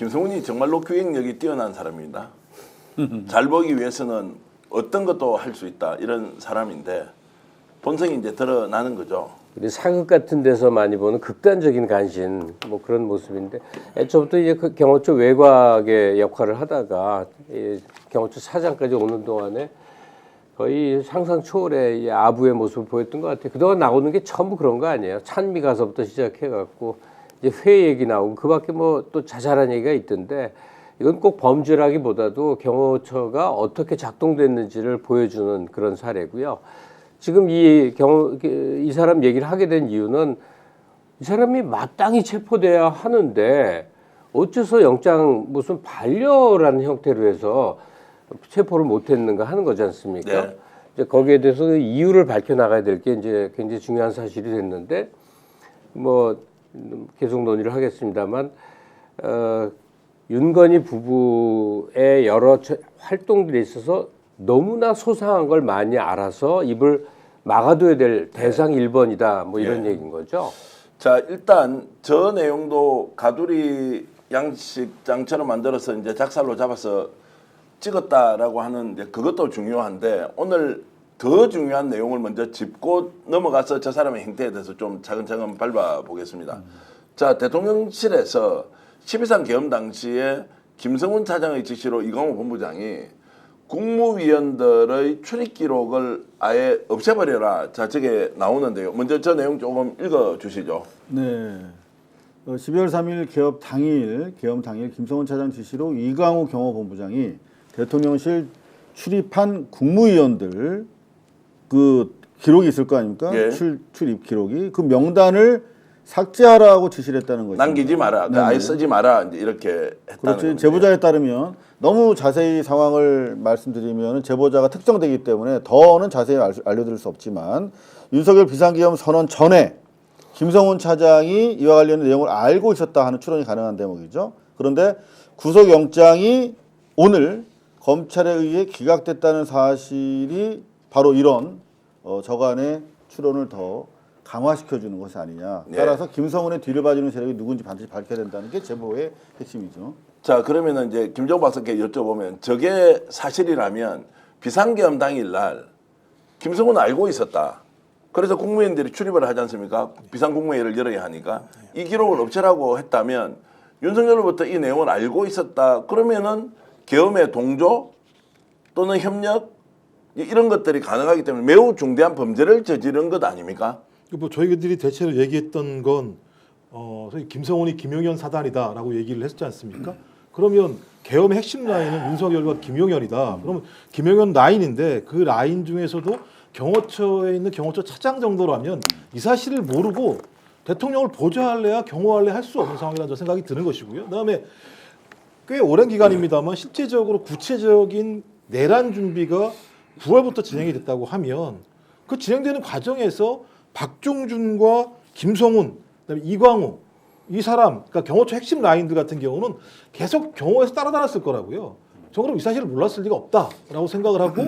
김성훈이 정말로 기획력이 뛰어난 사람입니다. 잘 보기 위해서는 어떤 것도 할 수 있다 이런 사람인데 본성이 이제 드러나는 거죠. 우리 사극 같은 데서 많이 보는 극단적인 간신 뭐 그런 모습인데 애초부터 이제 그 경호처 외곽의 역할을 하다가 이 경호처 사장까지 오는 동안에 거의 상상 초월의 이 아부의 모습을 보였던 것 같아요. 그동안 나오는 게 전부 그런 거 아니에요. 찬미 가서부터 시작해갖고 이제 회 얘기 나오고 그 밖에 뭐 또 자잘한 얘기가 있던데 이건 꼭 범죄라기보다도 경호처가 어떻게 작동됐는지를 보여주는 그런 사례고요. 지금 이 경호 이 사람 얘기를 하게 된 이유는 이 사람이 마땅히 체포돼야 하는데 어째서 영장 무슨 반려라는 형태로 해서 체포를 못했는가 하는 거지 않습니까? 네. 이제 거기에 대해서 그 이유를 밝혀 나가야 될 게 이제 굉장히 중요한 사실이 됐는데 뭐 음, 계속 논의를 하겠습니다만 어, 윤건희 부부의 여러 처- 활동들에 있어서 너무나 소상한 걸 많이 알아서 입을 막아둬야 될 대상 1번이다 뭐 이런 예. 얘기인 거죠. 자 일단 저 내용도 가두리 양식장처럼 만들어서 이제 작살로 잡아서 찍었다라고 하는 이제 그것도 중요한데 오늘 더 중요한 내용을 먼저 짚고 넘어가서 저 사람의 행태에 대해서 좀 차근차근 밟아 보겠습니다. 자 대통령실에서 12.3 계엄 당시에 김성훈 차장의 지시로 이광호 본부장이 국무위원들의 출입 기록을 아예 없애버려라. 자, 저게 나오는데요. 먼저 저 내용 조금 읽어 주시죠. 네. 어, 12월 3일 개업 당일, 계엄 당일 김성훈 차장 지시로 이강호 경호본부장이 대통령실 출입한 국무위원들 그 기록이 있을 거 아닙니까? 예. 출, 출입 기록이 그 명단을 삭제하라고 지시를 했다는 거죠. 남기지 마라. 그 네네. 아예 쓰지 마라. 이제 이렇게 했다는 그렇지. 제보자에 따르면 너무 자세히 상황을 말씀드리면 제보자가 특정되기 때문에 더는 자세히 알, 알려드릴 수 없지만 윤석열 비상기업 선언 전에 김성훈 차장이 이와 관련 내용을 알고 있었다 하는 추론이 가능한 대목이죠. 그런데 구속영장이 오늘 검찰에 의해 기각됐다는 사실이 바로 이런 어, 저간의 추론을 더 강화시켜주는 것이 아니냐. 네. 따라서 김성훈의 뒤를 봐주는 세력이 누군지 반드시 밝혀야 된다는 게 제보의 핵심이죠. 자, 그러면은 이제 김정우 박사께 여쭤보면 저게 사실이라면 비상계엄 당일날 김성훈 알고 있었다. 그래서 국무위원들이 출입을 하지 않습니까? 비상국무회의를 열어야 하니까 이 기록을 없애라고 했다면 윤석열로부터 이 내용을 알고 있었다. 그러면은 계엄의 동조 또는 협력 이- 이런 것들이 가능하기 때문에 매우 중대한 범죄를 저지른 것 아닙니까? 뭐 저희들이 대체로 얘기했던 건 어, 김성훈이 김용현 사단이다라고 얘기를 했지 않습니까? 그러면 계엄의 핵심 라인은 윤석열과 김용현이다. 그러면 김용현 라인인데 그 라인 중에서도 경호처에 있는 경호처 차장 정도라면 이 사실을 모르고 대통령을 보좌할래야 경호할래 할 수 없는 상황이라는 저 생각이 드는 것이고요. 그다음에 꽤 오랜 기간입니다만 실제적으로 구체적인 내란 준비가 9월부터 진행이 됐다고 하면 그 진행되는 과정에서 박종준과 김성훈, 그다음에 이광호 이 사람, 그러니까 경호처 핵심 라인들 같은 경우는 계속 경호에서 따라다녔을 거라고요. 저 그럼 이 사실을 몰랐을 리가 없다라고 생각을 하고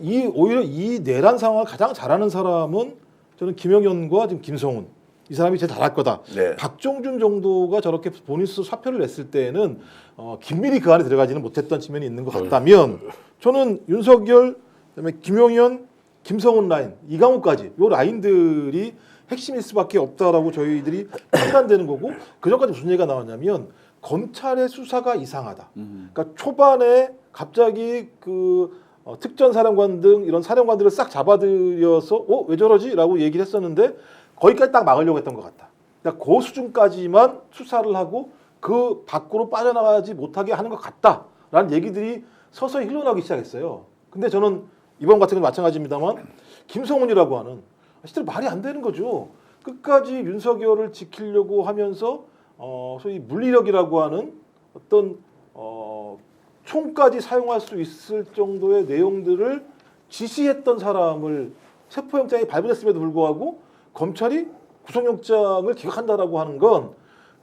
이 오히려 이 내란 상황을 가장 잘하는 사람은 저는 김영현과 지금 김성훈 이 사람이 제일 잘할 거다. 네. 박종준 정도가 저렇게 본인 스스로 사표를 냈을 때는 어, 긴밀히 그 안에 들어가지는 못했던 측면이 있는 것 같다면 저는 윤석열 그다음에 김용현, 김성훈 라인, 이강호까지 요 라인들이 핵심일 수밖에 없다라고 저희들이 판단되는 거고 그 전까지 무슨 얘기가 나왔냐면 검찰의 수사가 이상하다. 그러니까 초반에 갑자기 그 어, 특전 사령관 등 이런 사령관들을 싹 잡아들여서 어 왜 저러지라고 얘기를 했었는데 거기까지 딱 막으려고 했던 것 같다. 그러니까 그 수준까지만 수사를 하고 그 밖으로 빠져나가지 못하게 하는 것 같다라는 얘기들이 서서히 흘러나오기 시작했어요. 근데 저는 이번 같은 건 마찬가지입니다만 김성훈이라고 하는 실제로 말이 안 되는 거죠. 끝까지 윤석열을 지키려고 하면서 어, 소위 물리력이라고 하는 어떤 어, 총까지 사용할 수 있을 정도의 내용들을 지시했던 사람을 체포영장이 발부됐음에도 불구하고 검찰이 구속영장을 기각한다라고 하는 건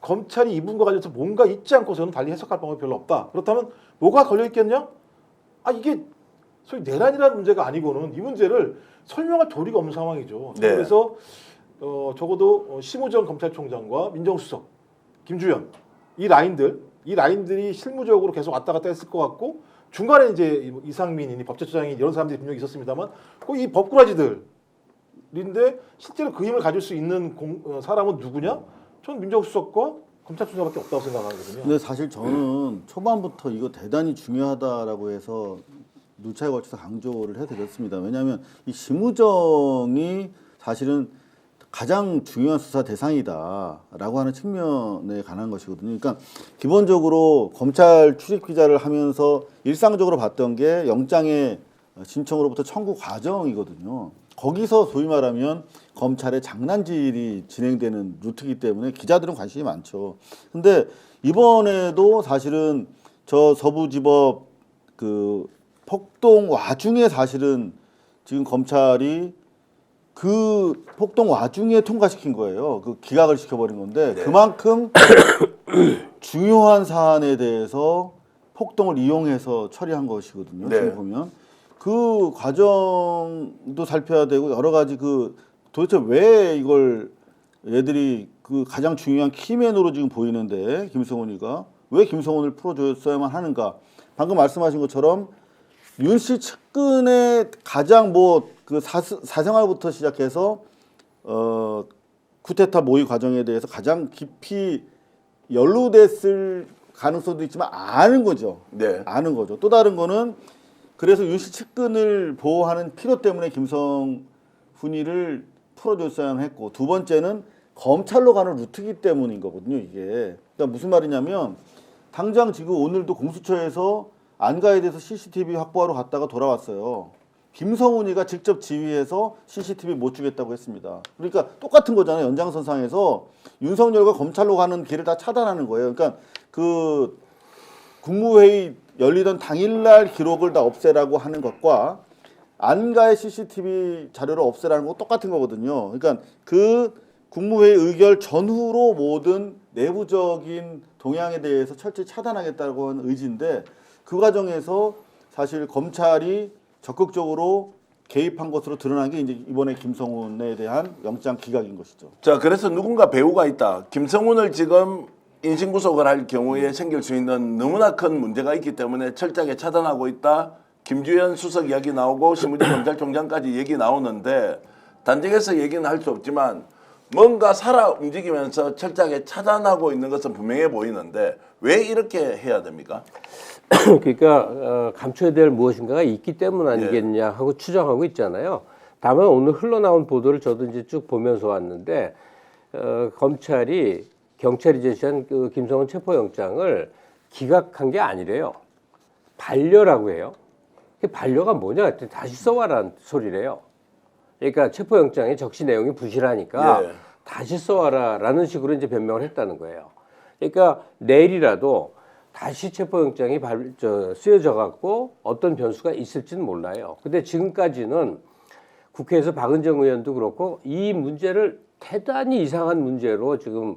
검찰이 이분과 관련해서 뭔가 있지 않고서는 달리 해석할 방법이 별로 없다. 그렇다면 뭐가 걸려 있겠냐? 아 이게 소위 내란이라는 문제가 아니고는 이 문제를 설명할 도리가 없는 상황이죠. 네. 그래서 어, 적어도 어, 심우정 검찰총장과 민정수석, 김주현 이 라인들 이 라인들이 실무적으로 계속 왔다 갔다 했을 것 같고 중간에 이제 이- 뭐 이상민이니 법제처장이 이런 사람들이 분명히 있었습니다만 꼭 이 법꾸라지들 인데 실제로 그 힘을 가질 수 있는 공- 어, 사람은 누구냐? 전 민정수석과 검찰총장밖에 없다고 생각하거든요. 근데 사실 저는 초반부터 이거 대단히 중요하다라고 해서 누차에 걸쳐서 강조를 해드렸습니다. 왜냐하면 이 심우정이 사실은 가장 중요한 수사 대상이다라고 하는 측면에 관한 것이거든요. 그러니까 기본적으로 검찰 출입 기자를 하면서 일상적으로 봤던 게 영장의 신청으로부터 청구 과정이거든요. 거기서 소위 말하면 검찰의 장난질이 진행되는 루트이기 때문에 기자들은 관심이 많죠. 근데 이번에도 사실은 저 서부지법 그 폭동 와중에 사실은 지금 검찰이 그 폭동 와중에 통과시킨 거예요. 그 기각을 시켜버린 건데 그만큼 중요한 사안에 대해서 폭동을 이용해서 처리한 것이거든요. 네. 지금 보면 그 과정도 살펴야 되고 여러 가지 그 도대체 왜 이걸 얘들이 그 가장 중요한 키맨으로 지금 보이는데 김성훈이가 왜 김성훈을 풀어줬어야만 하는가? 방금 말씀하신 것처럼 윤 씨 측근의 가장 뭐 그 사생활부터 시작해서 어 쿠데타 모의 과정에 대해서 가장 깊이 연루됐을 가능성도 있지만 아는 거죠. 네. 아는 거죠. 또 다른 거는 그래서 윤씨 측근을 보호하는 필요 때문에 김성훈이를 풀어줬어야 했고 두 번째는 검찰로 가는 루트이기 때문인 거거든요. 이게 그러니까 무슨 말이냐면 당장 지금 오늘도 공수처에서 안가에 대해서 CCTV 확보하러 갔다가 돌아왔어요. 김성훈이가 직접 지휘해서 CCTV 못 주겠다고 했습니다. 그러니까 똑같은 거잖아요. 연장선상에서 윤석열과 검찰로 가는 길을 다 차단하는 거예요. 그러니까 그 국무회의 열리던 당일날 기록을 다 없애라고 하는 것과 안가의 CCTV 자료를 없애라는 거 똑같은 거거든요. 그러니까 그 국무회의 의결 전후로 모든 내부적인 동향에 대해서 철저히 차단하겠다고 하는 의지인데 그 과정에서 사실 검찰이 적극적으로 개입한 것으로 드러난 게 이제 이번에 김성훈에 대한 영장 기각인 것이죠. 자, 그래서 누군가 배우가 있다. 김성훈을 지금 인신구속을 할 경우에 생길 수 있는 너무나 큰 문제가 있기 때문에 철저하게 차단하고 있다. 김주현 수석 이야기 나오고 신무진 검찰총장까지 얘기 나오는데 단직에서 얘기는 할 수 없지만 뭔가 살아 움직이면서 철저하게 차단하고 있는 것은 분명해 보이는데 왜 이렇게 해야 됩니까? 그러니까 어, 감춰야 될 무엇인가가 있기 때문 아니겠냐 하고 추정하고 있잖아요. 다만 오늘 흘러나온 보도를 저도 이제 쭉 보면서 왔는데 어, 검찰이 경찰이 제시한 그 김성훈 체포영장을 기각한 게 아니래요. 반려라고 해요. 그 반려가 뭐냐 했더니 다시 써와라는 소리래요. 그러니까 체포영장의 적시 내용이 부실하니까 예. 다시 써와라라는 식으로 이제 변명을 했다는 거예요. 그러니까 내일이라도 다시 체포영장이 발, 저, 쓰여져 갖고 어떤 변수가 있을지는 몰라요. 근데 지금까지는 국회에서 박은정 의원도 그렇고 이 문제를 대단히 이상한 문제로 지금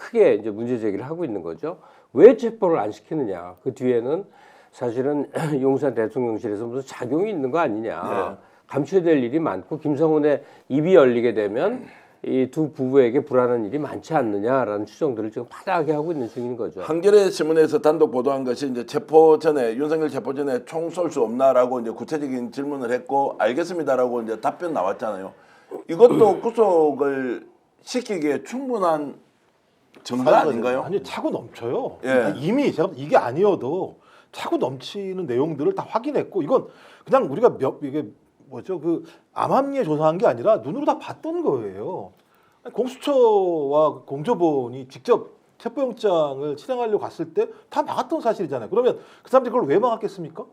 크게 이제 문제 제기를 하고 있는 거죠. 왜 체포를 안 시키느냐? 그 뒤에는 사실은 용산 대통령실에서 무슨 작용이 있는 거 아니냐? 감춰야 될 일이 많고 김성훈의 입이 열리게 되면 이 두 부부에게 불안한 일이 많지 않느냐라는 추정들을 지금 파다하게 하고 있는 중인 거죠. 한겨레 신문에서 단독 보도한 것이 이제 체포 전에 윤석열 체포 전에 총 쏠 수 없나라고 이제 구체적인 질문을 했고 알겠습니다라고 이제 답변 나왔잖아요. 이것도 구속을 시키기에 충분한 증거 아닌가요? 아니 차고 넘쳐요. 예. 그러니까 이미 제가 이게 아니어도 차고 넘치는 내용들을 다 확인했고 이건 그냥 우리가 몇 이게 뭐죠 그 암암리에 조사한 게 아니라 눈으로 다 봤던 거예요. 공수처와 공조본이 직접 체포영장을 실행하려고 갔을 때 다 막았던 사실이잖아요. 그러면 그 사람들이 그걸 왜 막았겠습니까?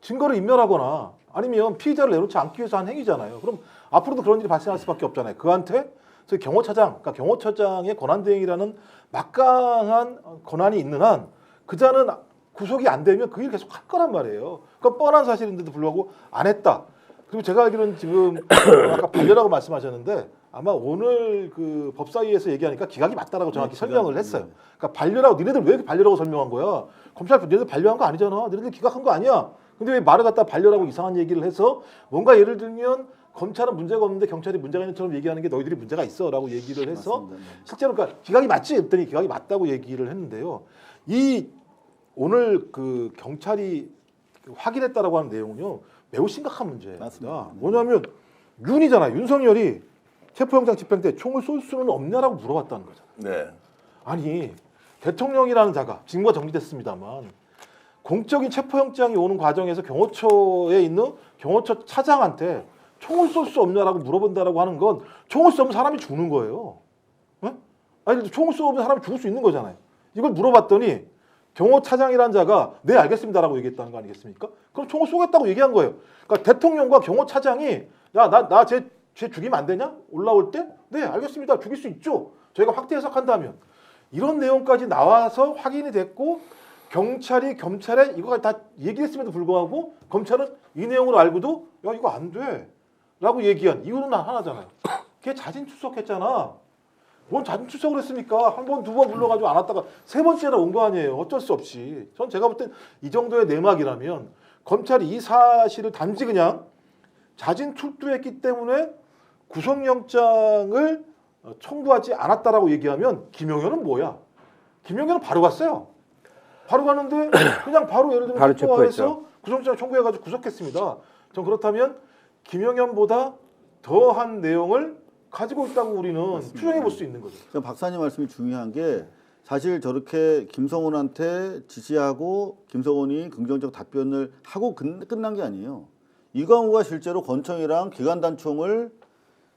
증거를 인멸하거나 아니면 피의자를 내놓지 않기 위해서 한 행위잖아요. 그럼 앞으로도 그런 일이 발생할 수밖에 없잖아요. 그한테 저희 경호처장, 그러니까 경호처장의 권한대행이라는 막강한 권한이 있는 한 그자는 구속이 안 되면 그 일 계속 할 거란 말이에요. 그건 뻔한 사실인데도 불구하고 안 했다. 그리고 제가 알기로는 지금 아까 반려라고 말씀하셨는데 아마 오늘 그 법사위에서 얘기하니까 기각이 맞다라고 정확히 네, 설명을 했어요. 그러니까 반려라고 니네들 왜 이렇게 반려라고 설명한 거야? 검찰 니네들 반려한 거 아니잖아. 니네들 기각한 거 아니야. 근데 왜 말을 갖다 반려라고 이상한 얘기를 해서 뭔가 예를 들면 검찰은 문제가 없는데 경찰이 문제가 있는 것처럼 얘기하는 게 너희들이 문제가 있어라고 얘기를 해서 맞습니다. 네. 실제로 그러니까 기각이 맞지 했더니 기각이 맞다고 얘기를 했는데요. 이 오늘 그 경찰이 확인했다라고 하는 내용은요 매우 심각한 문제입니다. 맞습니다. 뭐냐면 윤이잖아 윤석열이 체포영장 집행 때 총을 쏠 수는 없냐라고 물어봤다는 거잖아. 네. 아니 대통령이라는 자가 직무가 정지됐습니다만 공적인 체포영장이 오는 과정에서 경호처에 있는 경호처 차장한테 총을 쏠 수 없냐라고 물어본다라고 하는 건 총을 쏘면 사람이 죽는 거예요. 예? 아니 총을 쏘면 사람이 죽을 수 있는 거잖아요. 이걸 물어봤더니 경호 차장이라는 자가 네 알겠습니다라고 얘기했다는 거 아니겠습니까? 그럼 총을 쏘겠다고 얘기한 거예요. 그러니까 대통령과 경호 차장이 야 나 나쟤 쟤 죽이면 안 되냐? 올라올 때 네 알겠습니다 죽일 수 있죠. 저희가 확대 해석한다면 이런 내용까지 나와서 확인이 됐고 경찰이 검찰에 이거 다 얘기했음에도 불구하고 검찰은 이 내용을 알고도 야 이거 안 돼 라고 얘기한 이유는 하나잖아요. 걔 자진 출석했잖아. 뭔 자진 출석을 했습니까? 한 번, 두 번 불러가지고 안 왔다가 세 번째나 온 거 아니에요. 어쩔 수 없이. 전 제가 볼 땐 이 정도의 내막이라면 검찰이 이 사실을 단지 그냥 자진 출두했기 때문에 구속영장을 어, 청구하지 않았다라고 얘기하면 김용현은 뭐야? 김용현은 바로 갔어요. 바로 가는데 그냥 바로 예를 들면 바로 체포해서. 구속영장 청구해가지고 구속했습니다. 전 그렇다면 김용현보다 더한 내용을 가지고 있다고 우리는 추정해 볼 수 있는 거죠. 박사님 말씀이 중요한 게 사실 저렇게 김성훈한테 지시하고 김성훈이 긍정적 답변을 하고 끝- 끝난 게 아니에요. 이광우가 실제로 권총이랑 기관 단총을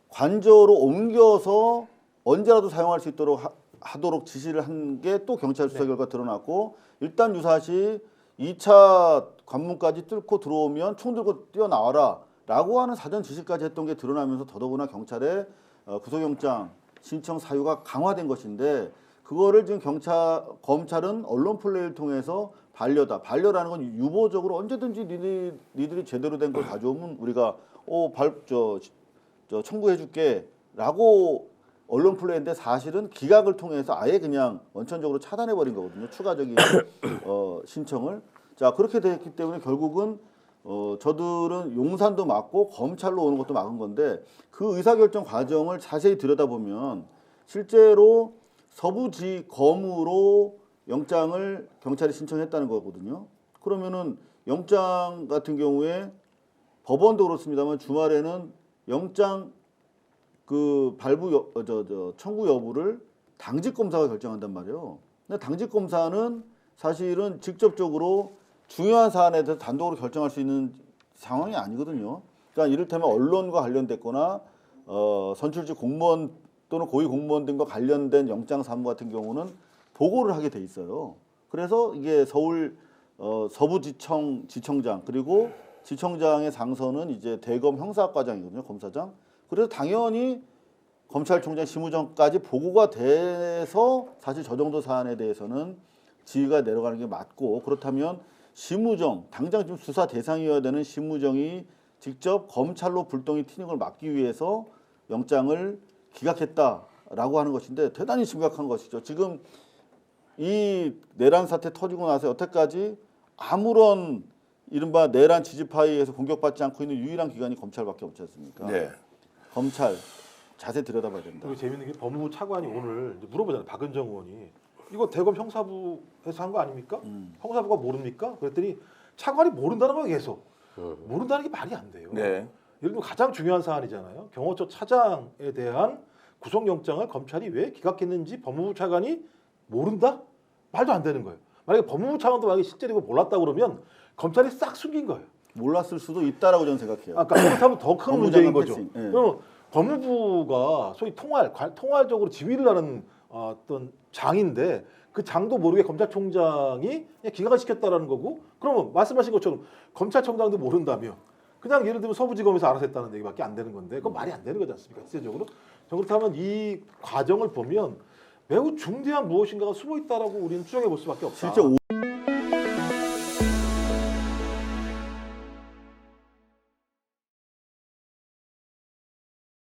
관저로 옮겨서 언제라도 사용할 수 있도록 하, 도록 지시를 한 게 또 경찰 수사 결과 드러났고 일단 유사시 2차 관문까지 뚫고 들어오면 총 들고 뛰어나와라 라고 하는 사전 지시까지 했던 게 드러나면서 더더구나 경찰의 어, 구속영장 신청 사유가 강화된 것인데 그거를 지금 경찰 검찰은 언론 플레이를 통해서 반려다 반려라는 건 유보적으로 언제든지 니들이, 니들이 제대로 된 걸 가져오면 우리가 어발저 저 청구해줄게라고 언론 플레이인데 사실은 기각을 통해서 아예 그냥 원천적으로 차단해 버린 거거든요. 추가적인 어, 신청을 자 그렇게 됐기 때문에 결국은 어, 저들은 용산도 막고 검찰로 오는 것도 막은 건데 그 의사결정 과정을 자세히 들여다보면 실제로 서부지 검으로 영장을 경찰이 신청했다는 거거든요. 그러면은 영장 같은 경우에 법원도 그렇습니다만 주말에는 영장 그 발부 여, 어, 저, 저 청구 여부를 당직 검사가 결정한단 말이에요. 근데 당직 검사는 사실은 직접적으로 중요한 사안에 대해서 단독으로 결정할 수 있는 상황이 아니거든요. 그러니까 이를테면 언론과 관련됐거나 어, 선출직 공무원 또는 고위 공무원 등과 관련된 영장 사무 같은 경우는 보고를 하게 돼 있어요. 그래서 이게 서울 어, 서부지청 지청장 그리고 지청장의 상선은 이제 대검 형사과장이거든요, 검사장. 그래서 당연히 검찰총장 심우정까지 보고가 돼서 사실 저 정도 사안에 대해서는 지휘가 내려가는 게 맞고 그렇다면 심우정 당장 지금 수사 대상이어야 되는 심우정이 직접 검찰로 불똥이 튀는 걸 막기 위해서 영장을 기각했다라고 하는 것인데 대단히 심각한 것이죠. 지금 이 내란 사태 터지고 나서 여태까지 아무런 이른바 내란 지지파이에서 공격받지 않고 있는 유일한 기관이 검찰밖에 없지 않습니까? 네. 검찰 자세히 들여다봐야 된다. 그리고 재밌는 게 법무부 차관이 오늘 이제 물어보잖아요. 박은정 의원이 이거 대검 형사부에서 한 거 아닙니까? 음. 형사부가 모릅니까? 그랬더니 차관이 모른다는 거예요 계속. 모른다는 게 말이 안 돼요. 네. 예를 들면 가장 중요한 사안이잖아요. 경호처 차장에 대한 구속영장을 검찰이 왜 기각했는지 법무부 차관이 모른다? 말도 안 되는 거예요. 만약에 법무부 차관도 만약에 실제로 이거 몰랐다 그러면 검찰이 싹 숨긴 거예요. 몰랐을 수도 있다라고 저는 생각해요. 아까 그렇다면 더 큰 문제인 거죠. 패싱, 예. 그럼 법무부가 소위 통할 관- 통할적으로 지휘를 하는 어, 어떤 장인데 그 장도 모르게 검찰총장이 그냥 기각을 시켰다라는 거고 그러면 말씀하신 것처럼 검찰총장도 모른다며 그냥 예를 들면 서부지검에서 알아서 했다는 얘기밖에 안 되는 건데 그건 말이 안 되는 거지 않습니까 실제적으로 자, 그렇다면 이 과정을 보면 매우 중대한 무엇인가가 숨어 있다라고 우리는 추정해 볼 수밖에 없다.